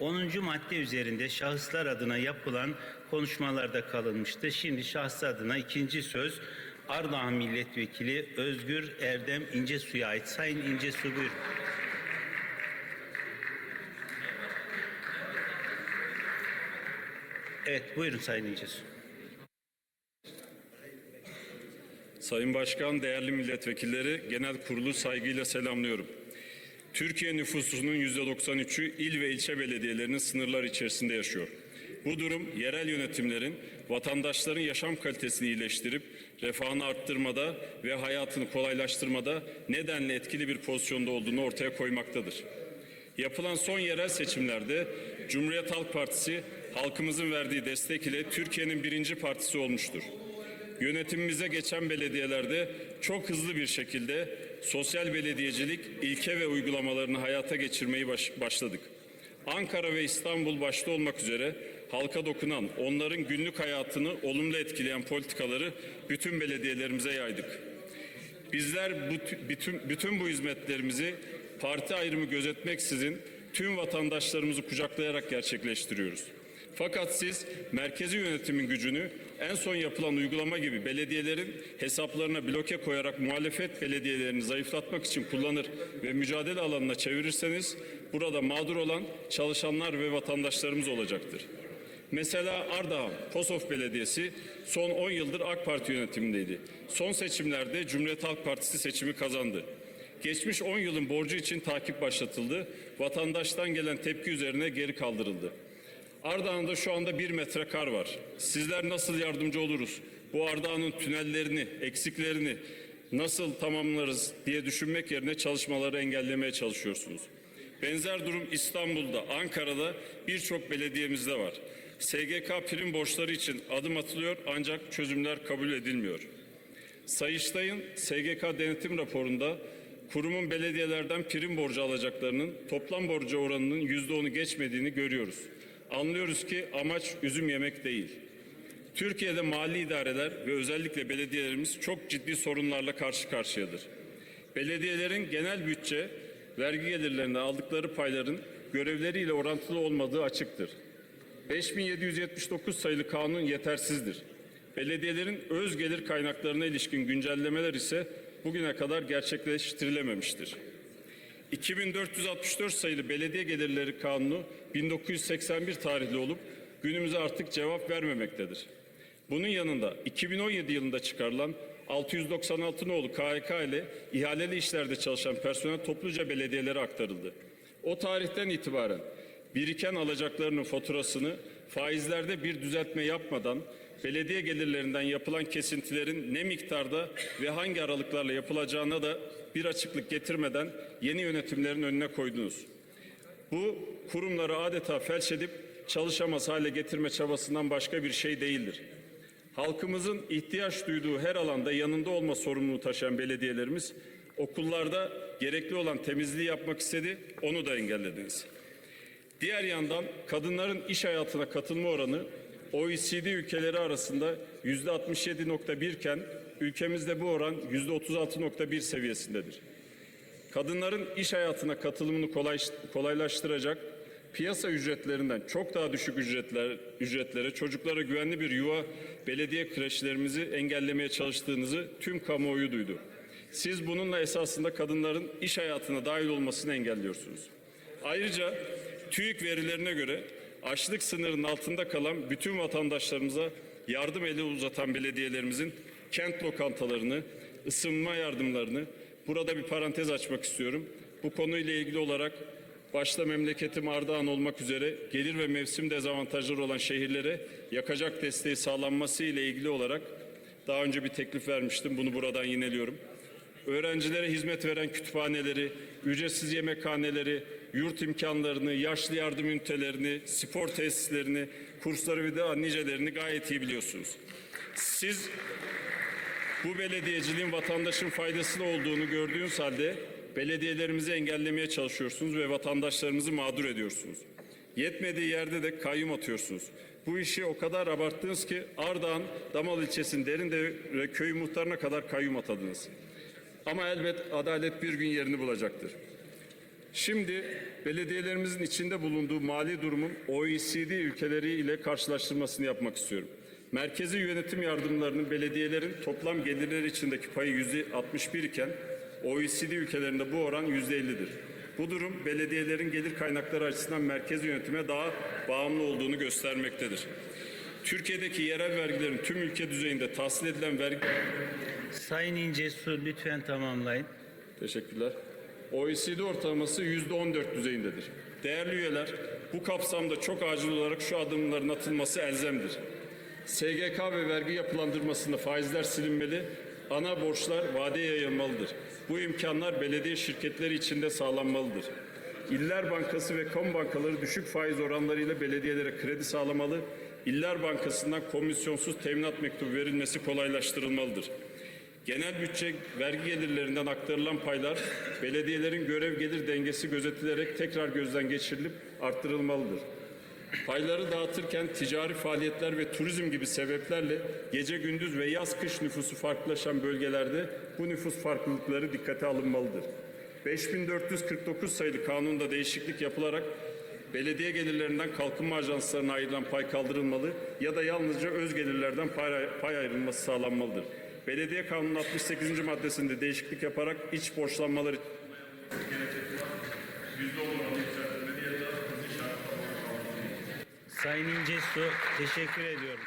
10. madde üzerinde şahıslar adına yapılan konuşmalarda kalınmıştı. Şimdi şahıs adına ikinci söz Ardahan Milletvekili Özgür Erdem İncesu'ya ait. Sayın İncesu buyurun. Evet buyurun Sayın İncesu. Sayın Başkan, değerli milletvekilleri, genel kurulu saygıyla selamlıyorum. Türkiye nüfusunun %93'ü il ve ilçe belediyelerinin sınırlar içerisinde yaşıyor. Bu durum yerel yönetimlerin vatandaşların yaşam kalitesini iyileştirip refahını arttırmada ve hayatını kolaylaştırmada nedenli etkili bir pozisyonda olduğunu ortaya koymaktadır. Yapılan son yerel seçimlerde Cumhuriyet Halk Partisi halkımızın verdiği destek ile Türkiye'nin birinci partisi olmuştur. Yönetimimize geçen belediyelerde çok hızlı bir şekilde sosyal belediyecilik ilke ve uygulamalarını hayata geçirmeyi baş- başladık. Ankara ve İstanbul başta olmak üzere halka dokunan, onların günlük hayatını olumlu etkileyen politikaları bütün belediyelerimize yaydık. Bizler bu, bütün, bütün bu hizmetlerimizi parti ayrımı gözetmeksizin tüm vatandaşlarımızı kucaklayarak gerçekleştiriyoruz. Fakat siz merkezi yönetimin gücünü en son yapılan uygulama gibi belediyelerin hesaplarına bloke koyarak muhalefet belediyelerini zayıflatmak için kullanır ve mücadele alanına çevirirseniz burada mağdur olan çalışanlar ve vatandaşlarımız olacaktır. Mesela Ardahan, Kosof Belediyesi son 10 yıldır AK Parti yönetimindeydi. Son seçimlerde Cumhuriyet Halk Partisi seçimi kazandı. Geçmiş 10 yılın borcu için takip başlatıldı. Vatandaştan gelen tepki üzerine geri kaldırıldı. Ardahan'da şu anda bir metre kar var. Sizler nasıl yardımcı oluruz? Bu Ardahan'ın tünellerini, eksiklerini nasıl tamamlarız diye düşünmek yerine çalışmaları engellemeye çalışıyorsunuz. Benzer durum İstanbul'da, Ankara'da birçok belediyemizde var. SGK prim borçları için adım atılıyor ancak çözümler kabul edilmiyor. Sayıştay'ın SGK denetim raporunda kurumun belediyelerden prim borcu alacaklarının toplam borcu oranının %10'u geçmediğini görüyoruz. Anlıyoruz ki amaç üzüm yemek değil. Türkiye'de mali idareler ve özellikle belediyelerimiz çok ciddi sorunlarla karşı karşıyadır. Belediyelerin genel bütçe, vergi gelirlerinden aldıkları payların görevleriyle orantılı olmadığı açıktır. 5779 sayılı kanun yetersizdir. Belediyelerin öz gelir kaynaklarına ilişkin güncellemeler ise bugüne kadar gerçekleştirilememiştir. 2464 sayılı Belediye Gelirleri Kanunu 1981 tarihli olup günümüze artık cevap vermemektedir. Bunun yanında 2017 yılında çıkarılan 696 nolu KHK ile ihaleli işlerde çalışan personel topluca belediyelere aktarıldı. O tarihten itibaren biriken alacaklarının faturasını faizlerde bir düzeltme yapmadan belediye gelirlerinden yapılan kesintilerin ne miktarda ve hangi aralıklarla yapılacağına da bir açıklık getirmeden yeni yönetimlerin önüne koydunuz. Bu kurumları adeta felç edip çalışamaz hale getirme çabasından başka bir şey değildir. Halkımızın ihtiyaç duyduğu her alanda yanında olma sorumluluğu taşıyan belediyelerimiz okullarda gerekli olan temizliği yapmak istedi, onu da engellediniz. Diğer yandan kadınların iş hayatına katılma oranı OECD ülkeleri arasında yüzde 67.1 iken ülkemizde bu oran yüzde 36.1 seviyesindedir. Kadınların iş hayatına katılımını kolay, kolaylaştıracak piyasa ücretlerinden çok daha düşük ücretler, ücretlere çocuklara güvenli bir yuva belediye kreşlerimizi engellemeye çalıştığınızı tüm kamuoyu duydu. Siz bununla esasında kadınların iş hayatına dahil olmasını engelliyorsunuz. Ayrıca TÜİK verilerine göre açlık sınırının altında kalan bütün vatandaşlarımıza yardım eli uzatan belediyelerimizin kent lokantalarını, ısınma yardımlarını burada bir parantez açmak istiyorum. Bu konuyla ilgili olarak başta memleketim Ardahan olmak üzere gelir ve mevsim dezavantajları olan şehirlere yakacak desteği sağlanması ile ilgili olarak daha önce bir teklif vermiştim. Bunu buradan yineliyorum. Öğrencilere hizmet veren kütüphaneleri, ücretsiz yemekhaneleri, yurt imkanlarını, yaşlı yardım ünitelerini, spor tesislerini, kursları ve daha nicelerini gayet iyi biliyorsunuz. Siz bu belediyeciliğin vatandaşın faydasına olduğunu gördüğünüz halde belediyelerimizi engellemeye çalışıyorsunuz ve vatandaşlarımızı mağdur ediyorsunuz. Yetmediği yerde de kayyum atıyorsunuz. Bu işi o kadar abarttınız ki Ardahan, Damal ilçesinin Derindere köy muhtarına kadar kayyum atadınız. Ama elbet adalet bir gün yerini bulacaktır. Şimdi belediyelerimizin içinde bulunduğu mali durumun OECD ülkeleri ile karşılaştırmasını yapmak istiyorum. Merkezi yönetim yardımlarının belediyelerin toplam gelirleri içindeki payı yüzde 61 iken OECD ülkelerinde bu oran yüzde 50'dir. Bu durum belediyelerin gelir kaynakları açısından merkezi yönetime daha bağımlı olduğunu göstermektedir. Türkiye'deki yerel vergilerin tüm ülke düzeyinde tahsil edilen vergi Sayın İncesu lütfen tamamlayın. Teşekkürler. OECD ortalaması %14 düzeyindedir. Değerli üyeler, bu kapsamda çok acil olarak şu adımların atılması elzemdir. SGK ve vergi yapılandırmasında faizler silinmeli, ana borçlar vadeye yayılmalıdır. Bu imkanlar belediye şirketleri içinde sağlanmalıdır. İller Bankası ve kamu bankaları düşük faiz oranlarıyla belediyelere kredi sağlamalı, İller Bankası'ndan komisyonsuz teminat mektubu verilmesi kolaylaştırılmalıdır. Genel bütçe vergi gelirlerinden aktarılan paylar belediyelerin görev gelir dengesi gözetilerek tekrar gözden geçirilip arttırılmalıdır. Payları dağıtırken ticari faaliyetler ve turizm gibi sebeplerle gece gündüz ve yaz kış nüfusu farklılaşan bölgelerde bu nüfus farklılıkları dikkate alınmalıdır. 5449 sayılı kanunda değişiklik yapılarak belediye gelirlerinden kalkınma ajanslarına ayrılan pay kaldırılmalı ya da yalnızca öz gelirlerden pay, pay ayrılması sağlanmalıdır. Belediye Kanunu 68. maddesinde değişiklik yaparak iç borçlanmaları Sayın İncesu teşekkür ediyorum.